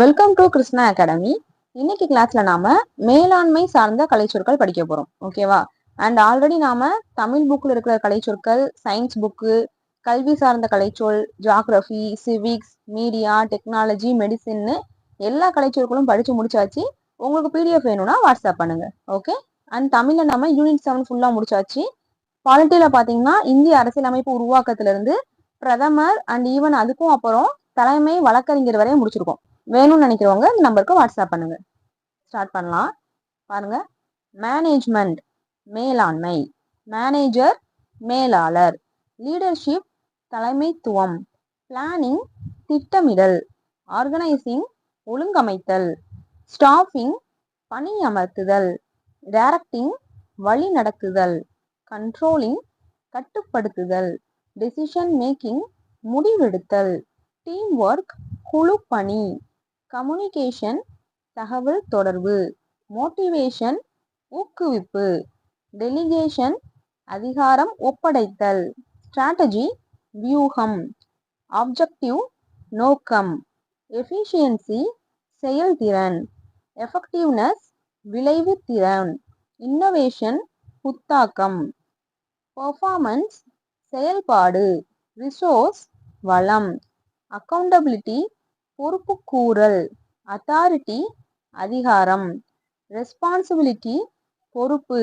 Welcome to Krishna academy இன்னைக்கு கிளாஸ்ல நாம மேலாண்மை சார்ந்த கலைச்சொற்கள் படிக்க போறோம். ஓகேவா அண்ட் ஆல்ரெடி நாம தமிழ் புக்ல இருக்கிற கலைச்சொற்கள் சயின்ஸ் புக்கு கல்வி சார்ந்த கலைச்சொல் ஜாகிரபி சிவிக்ஸ் மீடியா டெக்னாலஜி மெடிசின்னு எல்லா கலைச்சொற்களும் படிச்சு முடிச்சாச்சு. உங்களுக்கு பிடிஎஃப் வேணும்னா வாட்ஸ்அப் பண்ணுங்க. ஓகே அண்ட் தமிழ்ல நம்ம யூனிட் செவன் ஃபுல்லா முடிச்சாச்சு. பாலிட்டியில பாத்தீங்கன்னா இந்திய அரசியலமைப்பு உருவாக்கத்துல இருந்து பிரதமர் அண்ட் ஈவன் அதுக்கும் அப்புறம் தலைமை வழக்கறிஞர் வரையும் முடிச்சிருக்கோம். வேணும்னு நினைக்கிறவங்க இந்த நம்பருக்கு வாட்ஸ்அப் பண்ணுங்க. ஸ்டார்ட் பண்ணலாம். பாருங்க. மேனேஜ்மெண்ட் மேலாண்மை. மேனேஜர் மேலாளர். லீடர்ஷிப் தலைமைத்துவம். பிளானிங் திட்டமிடல். ஆர்கனைசிங் ஒழுங்கமைத்தல். ஸ்டாஃபிங் பணியமர்த்துதல். டைரக்டிங் வழிநடத்துதல். கண்ட்ரோலிங் கட்டுப்படுத்துதல். டெசிஷன் மேக்கிங் முடிவெடுத்தல். டீம் ஒர்க் குழு பணி கம்யூனிகேஷன் தகவல் தொடர்பு மோட்டிவேஷன் ஊக்குவிப்பு டெலிகேஷன் அதிகாரம் ஒப்படைத்தல் ஸ்ட்ராட்டஜி வியூகம் ஆப்ஜெக்டிவ் நோக்கம் எஃபிஷியன்சி செயல்திறன் எஃபெக்டிவ்னஸ் விளைவு திறன் இன்னோவேஷன் புத்தாக்கம் பெர்ஃபார்மன்ஸ் செயல்பாடு ரிசோர்ஸ் வளம் அக்கௌண்டபிலிட்டி பொறுப்புக்கூறல் அத்தாரிட்டி அதிகாரம் ரெஸ்பான்சிபிலிட்டி பொறுப்பு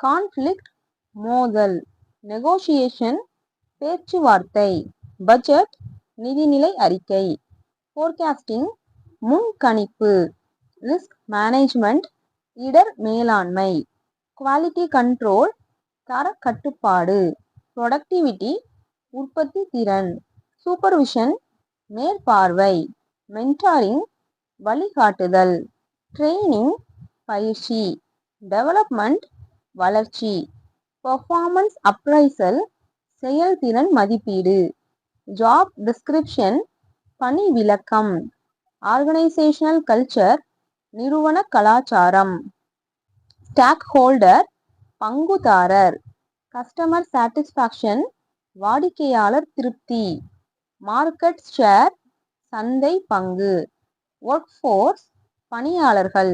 கான்ஃப்ளிக்ட் மோதல் நெகோசியேஷன் பேச்சுவார்த்தை பட்ஜெட் நிதிநிலை அறிக்கை ஃபோர்காஸ்டிங் முன்கணிப்பு ரிஸ்க் மேனேஜ்மெண்ட் இடர் மேலாண்மை குவாலிட்டி கண்ட்ரோல் தர கட்டுப்பாடு ப்ரொடக்டிவிட்டி உற்பத்தி திறன் சூப்பர்விஷன் மேற்பார்வை. மென்டாரிங் வழிகாட்டுதல். ட்ரெய்னிங் பயிற்சி. டெவலப்மெண்ட் வளர்ச்சி. பர்ஃபார்மன்ஸ் அப்ரைசல் செயல்திறன் மதிப்பீடு. ஜாப் டிஸ்கிரிப்ஷன் பணி விளக்கம். ஆர்கனைசேஷனல் கல்ச்சர் நிறுவன கலாச்சாரம். ஸ்டாக் ஹோல்டர் பங்குதாரர். கஸ்டமர் சாட்டிஸ்ஃபேக்ஷன் வாடிக்கையாளர் திருப்தி. மார்க்கெட் ஷேர் சந்தை பங்கு ஒர்க் ஃபோர்ஸ் பணியாளர்கள்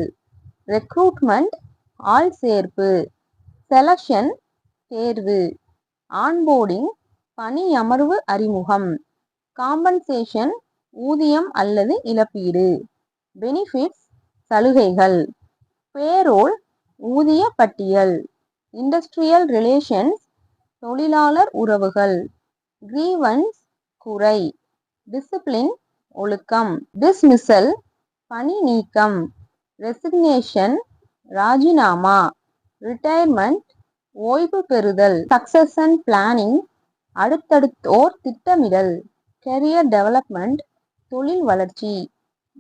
ரெக்ரூட்மெண்ட் ஆள் சேர்ப்பு செலக்ஷன் தேர்வு ஆன்போர்டிங் பணியமர்வு அறிமுகம் காம்பன்சேஷன் ஊதியம் அல்லது இழப்பீடு பெனிஃபிட்ஸ் சலுகைகள் பேரோல் ஊதிய பட்டியல் இண்டஸ்ட்ரியல் ரிலேஷன்ஸ் தொழிலாளர் உறவுகள் கிரீவன்ஸ் குறை. டிசிப்ளின் ஒழுக்கம். டிஸ்மிசல் பணி நீக்கம். ரெசிக்னேஷன் ராஜினாமா. ரிட்டையர்மெண்ட் ஓய்வு பெறுதல். சக்சஷன் பிளானிங் அடுத்தடுத்தோர் திட்டமிடல். கெரியர் டெவலப்மெண்ட் தொழில் வளர்ச்சி.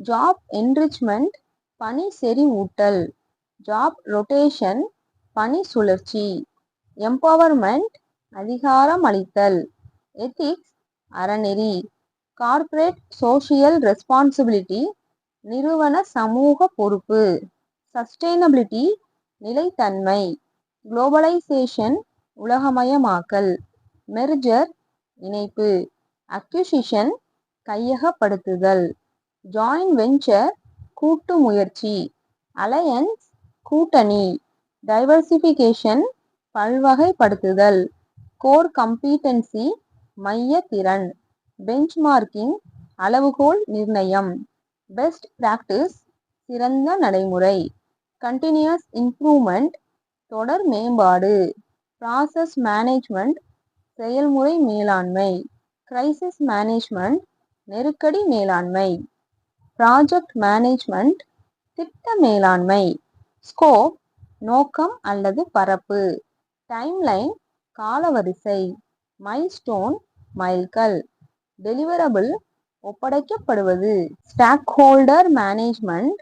ஜாப் என்ரிச்மெண்ட் பணி செறிவூட்டல். ஜாப் ரொட்டேஷன் பணி சுழற்சி. எம்பவர்மெண்ட் அதிகாரம் அளித்தல். எத்திக்ஸ் அறநெறி. கார்ப்பரேட் சோஷியல் ரெஸ்பான்சிபிலிட்டி நிறுவன சமூக பொறுப்பு. சஸ்டைனபிலிட்டி நிலைத்தன்மை. குளோபலைசேஷன் உலகமயமாக்கல். மெர்ஜர் இணைப்பு. அக்யூசிஷன் கையகப்படுத்துதல். ஜாயின் வெஞ்சர் கூட்டு முயற்சி. அலையன்ஸ் கூட்டணி. டைவர்சிஃபிகேஷன் பல்வகைப்படுத்துதல். கோர் கம்பீட்டன்சி மைய திறன் பெஞ்ச்மார்க்கிங் அளவுகோல் நிர்ணயம். பெஸ்ட் பிராக்டிஸ் சிறந்த நடைமுறை. கண்டினியூஸ் இம்ப்ரூவ்மெண்ட் தொடர் மேம்பாடு. ப்ராசஸ் மேனேஜ்மெண்ட் செயல்முறை மேலாண்மை. கிரைசிஸ் மேனேஜ்மெண்ட் நெருக்கடி மேலாண்மை. ப்ராஜெக்ட் மேனேஜ்மெண்ட் திட்ட மேலாண்மை. ஸ்கோப் நோக்கம் அல்லது பரப்பு. டைம்லைன் காலவரிசை. மைல்ஸ்டோன் மைல்கல் டெலிவரபிள் ஒப்படைக்கப்படுவது. ஸ்டாக் ஹோல்டர் மேனேஜ்மெண்ட்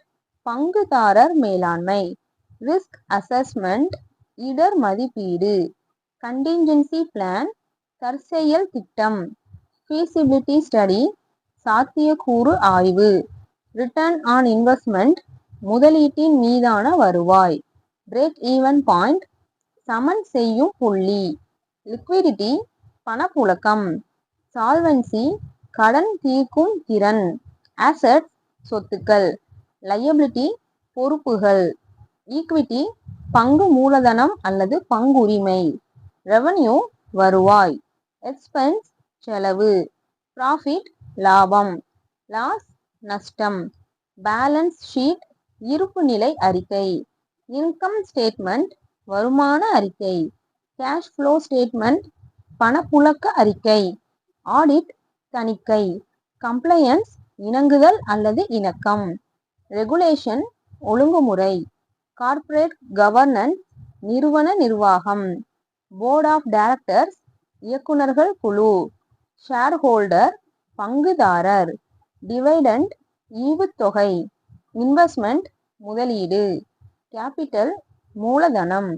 பங்குதாரர் மேலாண்மை ரிஸ்க் அசஸ்மெண்ட் இடர் மதிப்பீடு கண்டின்ஜென்சி பிளான் தற்செயல் திட்டம் ஃபீசிபிலிட்டி ஸ்டடி சாத்தியக்கூறு ஆய்வு ரிட்டர்ன் ஆன் இன்வெஸ்ட்மெண்ட் முதலீட்டின் மீதான வருவாய் பிரேக் ஈவன் பாயிண்ட் சமன் செய்யும் புள்ளி லிக்விடிட்டி பணப்புழக்கம். சால்வன்சி கடன் தீர்க்கும் திறன். ஆசட் சொத்துக்கள். லயபிலிட்டி பொறுப்புகள். ஈக்விட்டி பங்கு மூலதனம் அல்லது பங்குரிமை. ரெவன்யூ வருவாய். எக்ஸ்பென்ஸ் செலவு. ப்ராஃபிட் லாபம். லாஸ் நஷ்டம். பேலன்ஸ் ஷீட் இருப்பு நிலை அறிக்கை. இன்கம் ஸ்டேட்மெண்ட் வருமான அறிக்கை. கேஷ் ஃப்ளோ ஸ்டேட்மெண்ட் பணப்புழக்க அறிக்கை ஆடிட் தணிக்கை கம்ப்ளையன்ஸ் இணங்குதல் அல்லது இணக்கம் ரெகுலேஷன் ஒழுங்குமுறை கார்ப்பரேட் கவர்னன்ஸ் நிறுவன நிர்வாகம் போர்ட் ஆஃப் டைரக்டர்ஸ் இயக்குநர்கள் குழு ஷேர் ஹோல்டர் பங்குதாரர் டிவைடண்ட் ஈவுத்தொகை இன்வெஸ்ட்மெண்ட் முதலீடு கேபிட்டல் மூலதனம்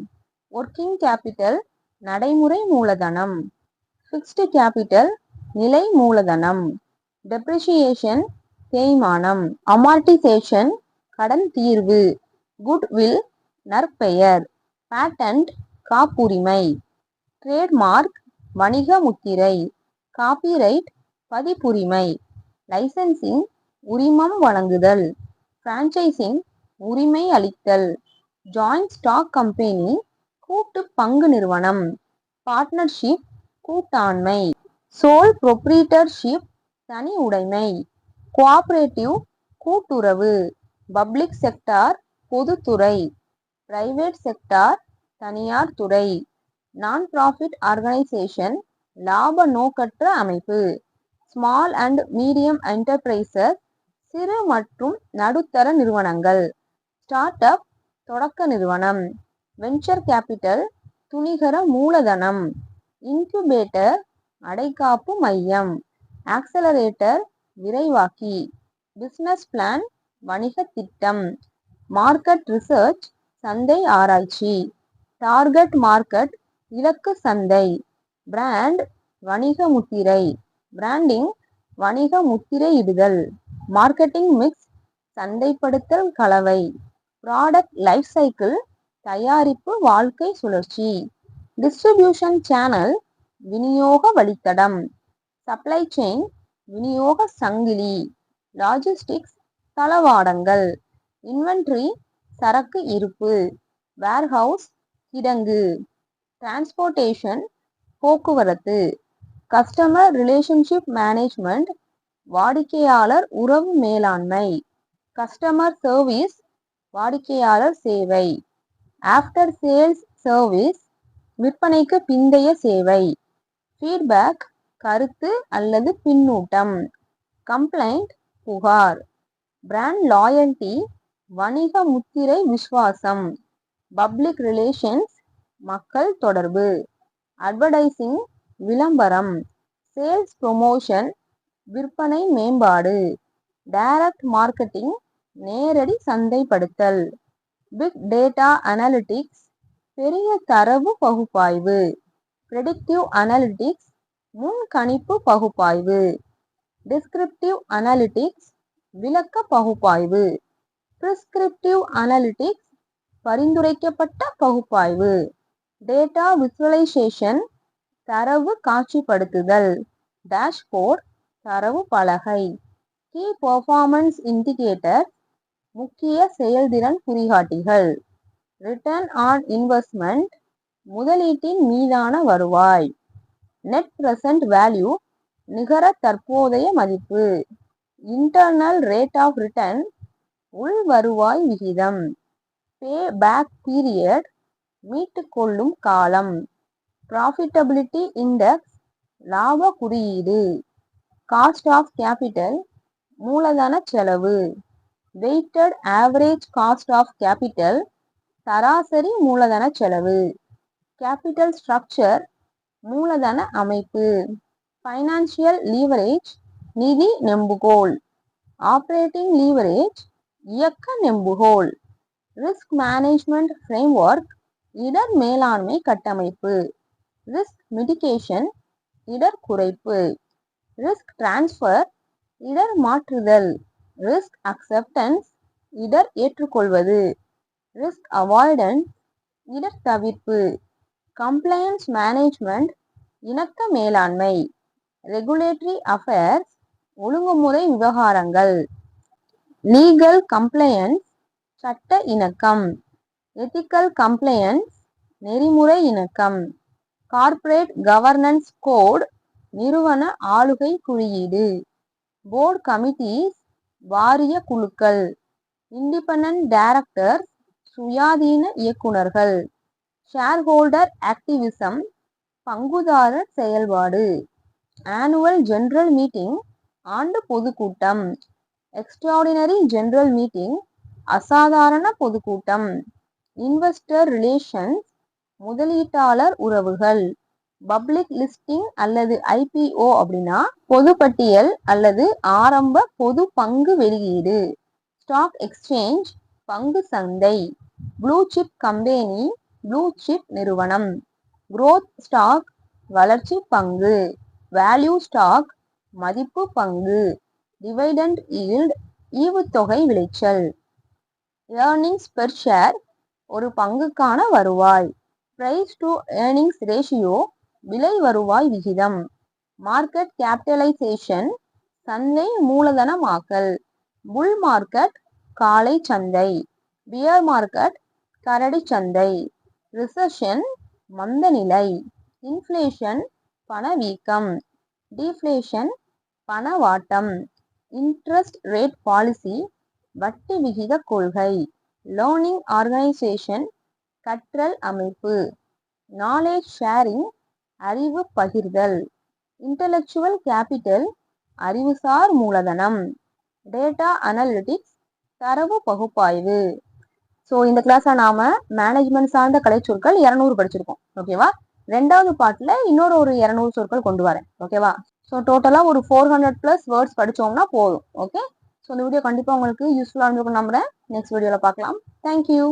ஒர்க்கிங் கேபிட்டல் நடைமுறை மூலதனம். ஃபிக்ஸ்டு கேபிட்டல் நிலை மூலதனம். டெப்ரிஷியேஷன் தேய்மானம். அமார்டிசேஷன் கடன் தீர்வு. குட்வில் நற்பெயர். பேட்டன்ட் காப்புரிமை. ட்ரேட்மார்க் வணிக முத்திரை. காப்பிரைட் பதிப்புரிமை. லைசன்சிங் உரிமம் வழங்குதல். பிரான்ச்சைசிங் உரிமை அளித்தல். ஜாயிண்ட் ஸ்டாக் கம்பெனி கூட்டு பங்கு நிறுவனம் பார்ட்னர்ஷிப் கூட்டாண்மை சோல் ப்ரொப்ரீட்டர்ஷிப் தனி உடைமை கோஆபரேட்டிவ் கூட்டுறவு பப்ளிக் செக்டார் பொதுத்துறை பிரைவேட் செக்டார் தனியார் துறை நான் ப்ராஃபிட் ஆர்கனைசேஷன் லாப நோக்கற்ற அமைப்பு ஸ்மால் அண்ட் மீடியம் என்டர்பிரைசஸ் சிறு மற்றும் நடுத்தர நிறுவனங்கள் ஸ்டார்ட் அப் தொடக்க நிறுவனம். வெஞ்சர் கேபிட்டல் துணிகர மூலதனம் இன்குபேட்டர் அடைக்காப்பு மையம் ஆக்சலரேட்டர் விரைவாக்கி பிஸ்னஸ் பிளான் வணிக திட்டம் மார்க்கெட் ரிசர்ச் சந்தை ஆராய்ச்சி டார்கெட் மார்க்கெட் இலக்கு சந்தை பிராண்ட் வணிக முத்திரை பிராண்டிங் வணிக முத்திரையிடுதல் மார்க்கெட்டிங் மிக்ஸ் சந்தைப்படுத்தல் கலவை ப்ராடக்ட் லைஃப் சைக்கிள் தயாரிப்பு வாழ்க்கை சுழற்சி. டிஸ்ட்ரிபியூஷன் சேனல் விநியோக வழித்தடம். சப்ளை செயின் விநியோக சங்கிலி. லாஜிஸ்டிக்ஸ் தளவாடங்கள். இன்வென்ட்ரி சரக்கு இருப்பு. வேர்ஹவுஸ் கிடங்கு. டிரான்ஸ்போர்ட்டேஷன் போக்குவரத்து. கஸ்டமர் ரிலேஷன்ஷிப் மேனேஜ்மெண்ட் வாடிக்கையாளர் உறவு மேலாண்மை. கஸ்டமர் சர்வீஸ் வாடிக்கையாளர் சேவை. ஆஃப்டர் சேல்ஸ் சர்வீஸ் விற்பனைக்கு பிந்தைய சேவை. ஃபீட்பேக் கருத்து அல்லது பின்னூட்டம். கம்ப்ளைண்ட் புகார். பிராண்ட் லாயல்டி வணிக முத்திரை விஸ்வாசம் பப்ளிக் ரிலேஷன்ஸ் மக்கள் தொடர்பு. அட்வர்டைசிங் விளம்பரம். சேல்ஸ் ப்ரொமோஷன் விற்பனை மேம்பாடு. டைரக்ட் மார்க்கெட்டிங் நேரடி சந்தைப்படுத்தல். பிக் டேட்டா அனலிட்டிக்ஸ் பெரிய தரவு பகுப்பாய்வு. ப்ரெடிக்டிவ் அனலிட்டிக்ஸ் முன்கணிப்பு பகுப்பாய்வு. டிஸ்கிரிப்டிவ் அனலிட்டிக்ஸ் விளக்க பகுப்பாய்வு. பிரிஸ்கிரிப்டிவ் அனலிட்டிக்ஸ் பரிந்துரைக்கப்பட்ட பகுப்பாய்வு. டேட்டா விசுவலைசேஷன் தரவு காட்சிப்படுத்துதல். டேஷ்போர்ட் தரவு பலகை. கீ பர்ஃபார்மன்ஸ் இண்டிகேட்டர் முக்கிய செயல்திறன் குறிகாட்டிகள். ரிட்டர்ன் ஆன் இன்வெஸ்ட்மெண்ட் முதலீட்டின் மீதான வருவாய். நெட் பிரசன்ட் வேல்யூ நிகர தற்போதைய மதிப்பு. இன்டர்னல் ரேட் ஆஃப் ரிட்டர்ன் உள் வருவாய் விகிதம். பே பேக் பீரியட் மீட்டுக்கொள்ளும் காலம். ப்ராஃபிட்டபிலிட்டி இண்டெக்ஸ் லாப குறியீடு. காஸ்ட் ஆஃப் கேபிட்டல் மூலதன செலவு. Weighted average cost of capital சராசரி மூலதன செலவு. கேபிட்டல் ஸ்ட்ரக்சர் மூலதன அமைப்பு. ஃபைனான்சியல் லீவரேஜ் நிதி நெம்புகோல். ஆப்ரேட்டிங் லீவரேஜ் இயக்க நெம்புகோல். ரிஸ்க் மேனேஜ்மெண்ட் ஃப்ரேம்ஒர்க் இடர் மேலாண்மை கட்டமைப்பு. ரிஸ்க் மிடிகேஷன் இடர் குறைப்பு. ரிஸ்க் டிரான்ஸ்ஃபர் இடர் மாற்றுதல். ரிஸ்க் அக்செப்டன்ஸ் இடர் ஏற்றுக்கொள்வது. ரிஸ்க் அவாய்டன்ஸ் இடர் தவிர்ப்பு. கம்ப்ளையன்ஸ் மேனேஜ்மெண்ட் இணக்க மேலாண்மை. ரெகுலேட்டரி அஃபேர்ஸ் ஒழுங்குமுறை விவகாரங்கள். லீகல் கம்ப்ளையன்ஸ் சட்ட இணக்கம். எத்திக்கல் கம்ப்ளையன்ஸ் நெறிமுறை இணக்கம். கார்ப்பரேட் கவர்னன்ஸ் கோட் நிறுவன ஆளுகை குறியீடு. போர்டு கமிட்டிஸ் வாரிய குழுக்கள். இண்டிபெண்ட் டைரக்டர் சுயாதீன இயக்குனர்கள் ஷேர்ஹோல்டர் ஆக்டிவிசம் பங்குதாரர் செயல்பாடு. ஆனுவல் ஜெனரல் மீட்டிங் ஆண்டு பொதுக்கூட்டம். எக்ஸ்ட்ராடினரி ஜெனரல் மீட்டிங் அசாதாரண பொதுக்கூட்டம். இன்வெஸ்டர் ரிலேஷன்ஸ் முதலீட்டாளர் உறவுகள். பப்ளிக் லிஸ்டிங் அல்லது ஐபிஓ அப்படின்னா பொதுப்பட்டியல் அல்லது ஆரம்ப பொது பங்கு வெளியீடு. ஸ்டாக் எக்ஸ்சேஞ்ச் பங்கு சந்தை blue chip company blue chip நிறுவனம் குரோத் ஸ்டாக் வளர்ச்சி பங்கு வேல்யூ ஸ்டாக் மதிப்பு பங்கு டிவைடண்ட் ஈல்ட் ஈவுத்தொகை விளைச்சல். ஏர்னிங்ஸ் பெர் ஷேர் ஒரு பங்குக்கான வருவாய். பிரைஸ் டு ஏர்னிங்ஸ் ரேஷியோ விலை வருவாய் விகிதம். மார்க்கெட் கேபிட்டலைசேஷன் சந்தை மூலதனமாக்கல். புல் மார்க்கெட் காலை சந்தை. பியர் மார்க்கெட் கரடி சந்தை. ரிசஷன் மந்தநிலை. இன்ஃப்ளேஷன் பணவீக்கம். டீஃப்ளேஷன் பணவாட்டம். இன்ட்ரெஸ்ட் ரேட் பாலிசி வட்டி விகித கொள்கை. லேர்னிங் ஆர்கனைசேஷன் கற்றல் அமைப்பு. நாலேஜ் ஷேரிங் அறிவு பகிர்தல். இன்டலெக்சுவல் கேபிட்டல் அறிவுசார் மூலதனம். டேட்டா அனலிட்டிக்ஸ் தரவு பகுப்பாய்வு. ஸோ இந்த கிளாஸில் நாம மேனேஜ்மெண்ட் சார்ந்த கலைச்சொற்கள் இரநூறு படிச்சிருக்கோம். ஓகேவா ரெண்டாவது பாட்டில் இன்னொரு ஒரு இரநூறு சொற்கள் கொண்டு வரேன். ஓகேவா ஸோ டோட்டலாக ஒரு ஃபோர் ஹண்ட்ரட் ப்ளஸ் வேர்ட்ஸ் படித்தோம்னா போதும். ஓகே ஸோ இந்த வீடியோ கண்டிப்பாக உங்களுக்கு யூஸ்ஃபுல்லாக இருந்திருக்கும் நம்புறேன். நெக்ஸ்ட் வீடியோவில் பார்க்கலாம். தேங்க்யூ